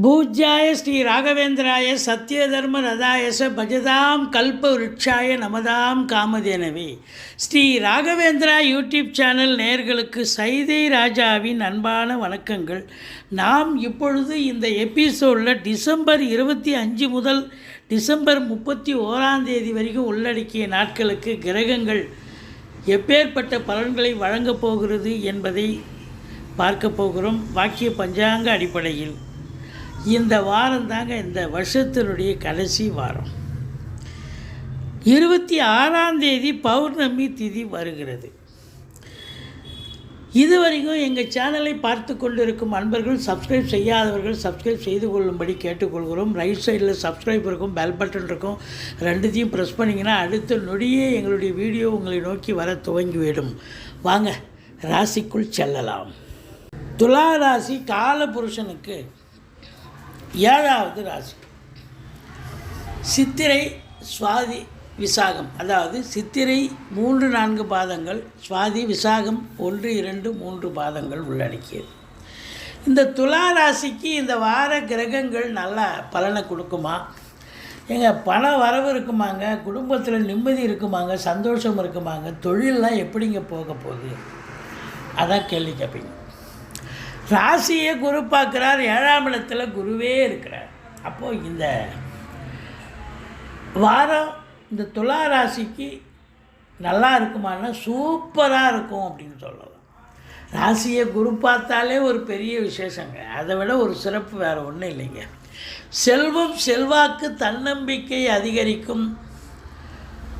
பூஜ்யாய ஸ்ரீ ராகவேந்திராய சத்யதர்ம ரதாயச பஜதாம் கல்ப விருட்சாய நமதாம் காமதேனவே. ஸ்ரீ ராகவேந்திரா யூடியூப் சேனல் நேயர்களுக்கு சைதை ராஜாவின் அன்பான வணக்கங்கள். நாம் இப்பொழுது இந்த எபிசோடில் டிசம்பர் இருபத்தி அஞ்சு முதல் டிசம்பர் முப்பத்தி ஓராம் தேதி வரைக்கும் உள்ளடக்கிய நாட்களுக்கு கிரகங்கள் எப்பேற்பட்ட பலன்களை வழங்கப் போகிறது என்பதை பார்க்க போகிறோம். வாக்கிய பஞ்சாங்க அடிப்படையில். இந்த வாரம் தாங்க இந்த வருஷத்தினுடைய கடைசி வாரம். இருபத்தி ஆறாம் தேதி பௌர்ணமி திதி வருகிறது. இதுவரைக்கும் எங்கள் சேனலை பார்த்து கொண்டிருக்கும் அன்பர்கள் சப்ஸ்கிரைப் செய்யாதவர்கள் சப்ஸ்கிரைப் செய்து கொள்ளும்படி கேட்டுக்கொள்கிறோம். ரைட் சைடில் சப்ஸ்கிரைப் இருக்கும் பெல் பட்டன் இருக்கும். ரெண்டுத்தையும் ப்ரெஸ் பண்ணிங்கன்னா அடுத்த நொடியே எங்களுடைய வீடியோ உங்களை நோக்கி வர துவங்கிவிடும். வாங்க ராசிக்குள் செல்லலாம். துலா ராசி காலபுருஷனுக்கு ஏழாவது ராசி. சித்திரை சுவாதி விசாகம். அதாவது சித்திரை மூன்று நான்கு பாதங்கள் சுவாதி விசாகம் ஒன்று இரண்டு மூன்று பாதங்கள் உள்ளடக்கியது. இந்த துலா ராசிக்கு இந்த வார கிரகங்கள் நல்ல பலனை கொடுக்குமா? எங்க பண வரவு இருக்குமாங்க குடும்பத்தில் நிம்மதி இருக்குமாங்க சந்தோஷம் இருக்குமாங்க தொழிலெலாம் எப்படிங்க போக போகுது? அதான் கேள்வி கேட்பீங்க ராசியை குரு பார்க்குறார் ஏழாம் இடத்துல குருவே இருக்கிறார். அப்போது இந்த வாரம் இந்த துலா ராசிக்கு நல்லா இருக்குமானா சூப்பராக இருக்கும் அப்படின்னு சொல்லலாம். ராசியை குரு பார்த்தாலே ஒரு பெரிய விசேஷங்க. அதை விட ஒரு சிறப்பு வேறு ஒன்றும் இல்லைங்க. செல்வம் செல்வாக்கு தன்னம்பிக்கை அதிகரிக்கும்.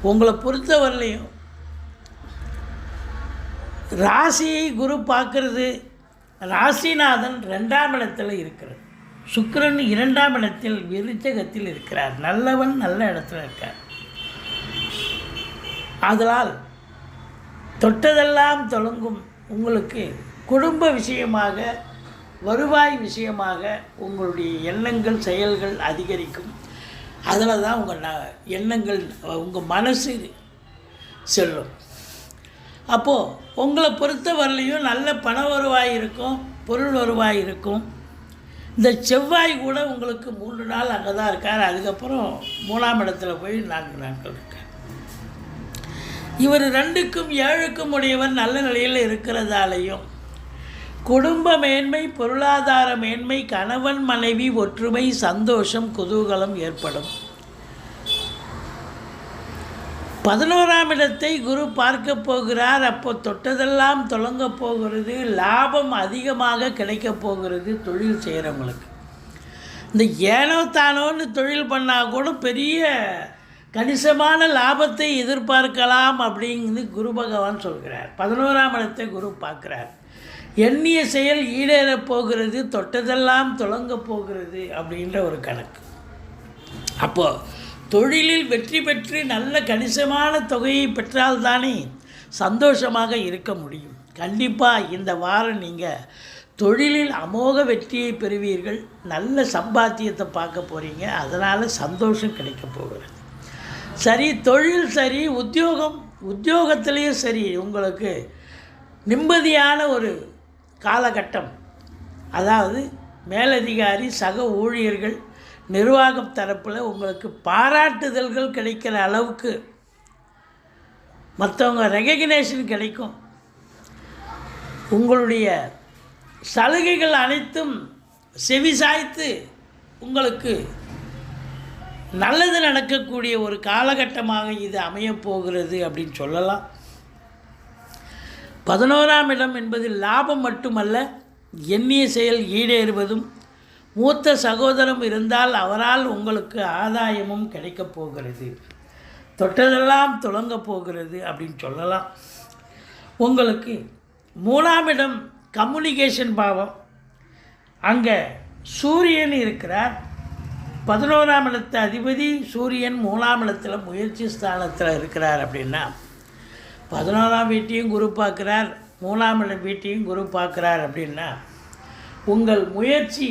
உங்களை பொறுத்தவரையிலையும் ராசியை குரு பார்க்குறது ராசிநாதன் ரெண்டாம் இடத்தில் இருக்கிறார். சுக்கரன் இரண்டாம் இடத்தில் விருச்சகத்தில் இருக்கிறார். நல்லவன் நல்ல இடத்துல இருக்கார். ஆதலால் தொட்டதெல்லாம் தொடங்கும் உங்களுக்கு குடும்ப விஷயமாக வருவாய் விஷயமாக உங்களுடைய எண்ணங்கள் செயல்கள் அதிகரிக்கும். அதில் தான் உங்கள் ந எண்ணங்கள் உங்கள் மனசு செல்லும். அப்போது உங்களை பொறுத்த வரலையும் நல்ல பண வருவாய் இருக்கும் பொருள் வருவாய் இருக்கும் இந்த செவ்வாய் கூட உங்களுக்கு மூன்று நாள் அங்கே தான் இருக்கார். அதுக்கப்புறம் மூணாம் இடத்துல போய் நான்கு நாட்கள் இருக்கார். இவர் ரெண்டுக்கும் ஏழுக்கும் உடையவர் நல்ல நிலையில் இருக்கிறதாலையும் குடும்ப மேன்மை பொருளாதார மேன்மை கணவன் மனைவி ஒற்றுமை சந்தோஷம் குதூகலம் ஏற்படும். பதினோராம் இடத்தை குரு பார்க்க போகிறார். அப்போ தொட்டதெல்லாம் தொடங்க போகிறது. லாபம் அதிகமாக கிடைக்க போகிறது தொழில் செய்கிறவங்களுக்கு இந்த ஏனோ தானோன்னு தொழில் பண்ணால் கூட பெரிய கணிசமான லாபத்தை எதிர்பார்க்கலாம் அப்படிங்கிறது குரு பகவான் சொல்கிறார். பதினோராம் இடத்தை குரு பார்க்குறார். எண்ணிய செயல் ஈடேறப் போகிறது தொட்டதெல்லாம் தொடங்க போகிறது அப்படின்ற ஒரு கணக்கு. அப்போது தொழிலில் வெற்றி பெற்று நல்ல கணிசமான தொகையை பெற்றால்தானே சந்தோஷமாக இருக்க முடியும். கண்டிப்பாக இந்த வாரம் நீங்கள் தொழிலில் அமோக வெற்றியை பெறுவீர்கள். நல்ல சம்பாத்தியத்தை பார்க்க போகிறீங்க அதனால் சந்தோஷம் கிடைக்க போகிறது. சரி தொழில் சரி உத்தியோகம் உத்தியோகத்திலையும் சரி உங்களுக்கு நிம்மதியான ஒரு காலகட்டம். அதாவது மேலதிகாரி சக ஊழியர்கள் நிர்வாகம் தரப்பில் உங்களுக்கு பாராட்டுதல்கள் கிடைக்கிற அளவுக்கு மற்றவங்க ரெகக்னேஷன் கிடைக்கும். உங்களுடைய சலுகைகள் அனைத்தும் செவிசாய்த்து உங்களுக்கு நல்லது நடக்கக்கூடிய ஒரு காலகட்டமாக இது அமையப்போகிறது அப்படின்னு சொல்லலாம். பதினோராம் இடம் என்பது லாபம் மட்டுமல்ல எண்ணிய செயல் ஈடேறுவதும் மூத்த சகோதரம் இருந்தால் அவரால் உங்களுக்கு ஆதாயமும் கிடைக்கப் போகிறது. தொட்டதெல்லாம் துளங்க போகிறது அப்படின்னு சொல்லலாம். உங்களுக்கு மூணாம் இடம் கம்யூனிகேஷன் பாவம். அங்கே சூரியன் இருக்கிறார். பதினோராம் இடத்து அதிபதி சூரியன் மூணாம் இடத்துல முயற்சி ஸ்தானத்தில் இருக்கிறார் அப்படின்னா பதினோராம் வீட்டையும் குரு பார்க்குறார். மூணாம் இடம் வீட்டையும் குரு பார்க்குறார் அப்படின்னா உங்கள் முயற்சி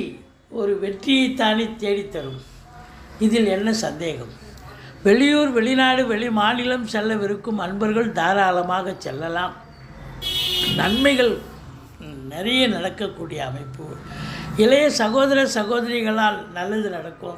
ஒரு வெற்றியைத்தானே தேடித்தரும். இதில் என்ன சந்தேகம்? வெளியூர் வெளிநாடு வெளி மாநிலம் செல்லவிருக்கும் அன்பர்கள் தாராளமாக செல்லலாம். நன்மைகள் நிறைய நடக்கக்கூடிய அமைப்பு. இளைய சகோதர சகோதரிகளால் நல்லது நடக்கும்.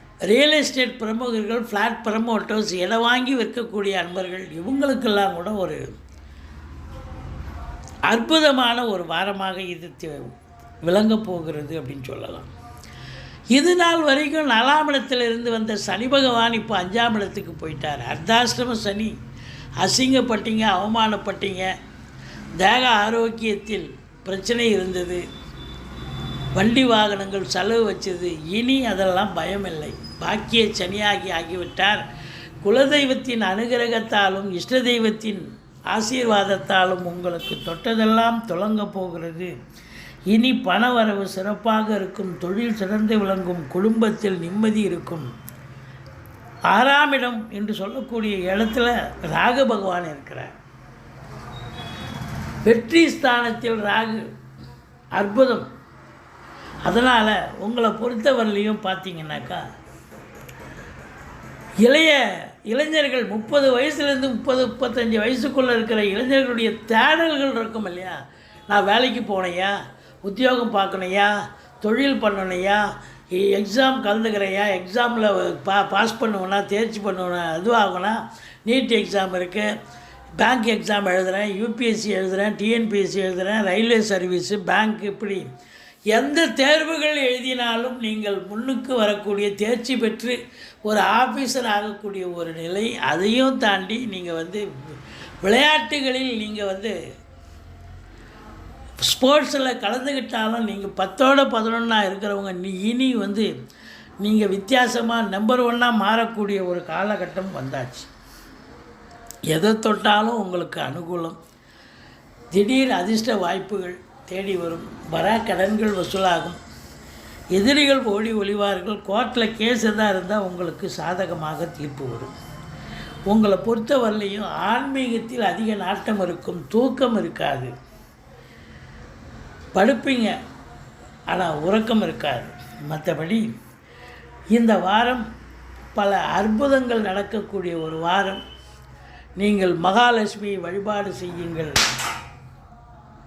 ரியல் எஸ்டேட் பிரமுகர்கள் ஃப்ளாட் ப்ரமோட்டர்ஸ் இடம் வாங்கி விற்கக்கூடிய அன்பர்கள் இவங்களுக்கெல்லாம் கூட ஒரு அற்புதமான ஒரு வாரமாக இது தி- விளங்கப் போகிறது அப்படின்னு சொல்லலாம். இது நாள் வரைக்கும் நாலாம் இடத்துல இருந்து வந்த சனி பகவான் இப்போ அஞ்சாம் இடத்துக்கு போயிட்டார். அர்த்தாஷ்டம சனி. அசிங்கப்பட்டீங்க அவமானப்பட்டீங்க. தேக ஆரோக்கியத்தில் பிரச்சனை இருந்தது. வண்டி வாகனங்கள் செலவு வச்சது. இனி அதெல்லாம் பயமில்லை. பாக்கிய சனியாகி ஆகிவிட்டார். குலதெய்வத்தின் அனுகிரகத்தாலும் இஷ்ட தெய்வத்தின் ஆசீர்வாதத்தாலும் உங்களுக்கு தொட்டதெல்லாம் தொடங்க போகிறது. இனி பணவரவு சிறப்பாக இருக்கும் தொழில் சிறந்து விளங்கும் குடும்பத்தில் நிம்மதி இருக்கும். ஆறாம் இடம் என்று சொல்லக்கூடிய இடத்துல ராக பகவான் இருக்கிறார். வெற்றி ஸ்தானத்தில் ராகு அற்புதம். அதனால் உங்களை பொறுத்தவரையிலையும் பார்த்தீங்கன்னாக்கா இளைய இளைஞர்கள் முப்பது வயசுலேருந்து முப்பது முப்பத்தஞ்சு வயசுக்குள்ளே இருக்கிற இளைஞர்களுடைய தேடல்கள் இருக்கும் இல்லையா? நான் வேலைக்கு போனையா உத்தியோகம் பார்க்கணையா? தொழில் பண்ணணையா? எக்ஸாம் கலந்துக்கிறையா? எக்ஸாமில் பா பாஸ் பண்ணுவேனா? தேர்ச்சி பண்ணுவேனா? இதுவாகனா? நீட் எக்ஸாம் இருக்குது பேங்க் எக்ஸாம் எழுதுகிறேன் யூபிஎஸ்சி எழுதுகிறேன் டிஎன்பிஎஸ்சி எழுதுகிறேன் ரயில்வே சர்வீஸு பேங்க் இப்படி எந்த தேர்வுகள் எழுதினாலும் நீங்கள் முன்னுக்கு வரக்கூடிய தேர்ச்சி பெற்று ஒரு ஆஃபீஸர் ஆகக்கூடிய ஒரு நிலை அதையும் தாண்டி நீங்கள் வந்து விளையாட்டுகளில் நீங்கள் வந்து ஸ்போர்ட்ஸில் கலந்துக்கிட்டாலும் நீங்கள் பத்தோட பதினொன்றா இருக்கிறவங்க நீ இனி வந்து நீங்கள் வித்தியாசமாக நம்பர் ஒன்னாக மாறக்கூடிய ஒரு காலகட்டம் வந்தாச்சு. எதை தொட்டாலும் உங்களுக்கு அனுகூலம். திடீர் அதிர்ஷ்ட வாய்ப்புகள் தேடி வரும். வரா கடன்கள் வசூலாகும். எதிரிகள் ஓடி ஒளிவார்கள். கோர்ட்டில் கேஸ் எதாக இருந்தால் உங்களுக்கு சாதகமாக தீர்ப்பு வரும். உங்களை பொறுத்தவரையிலையும் ஆன்மீகத்தில் அதிக நாட்டம் இருக்கும். தூக்கம் இருக்காது. படுப்பீங்க. ஆனால் உறக்கம் இருக்காது. மற்றபடி இந்த வாரம் பல அற்புதங்கள் நடக்கக்கூடிய ஒரு வாரம். நீங்கள் மகாலட்சுமியை வழிபாடு செய்யுங்கள்.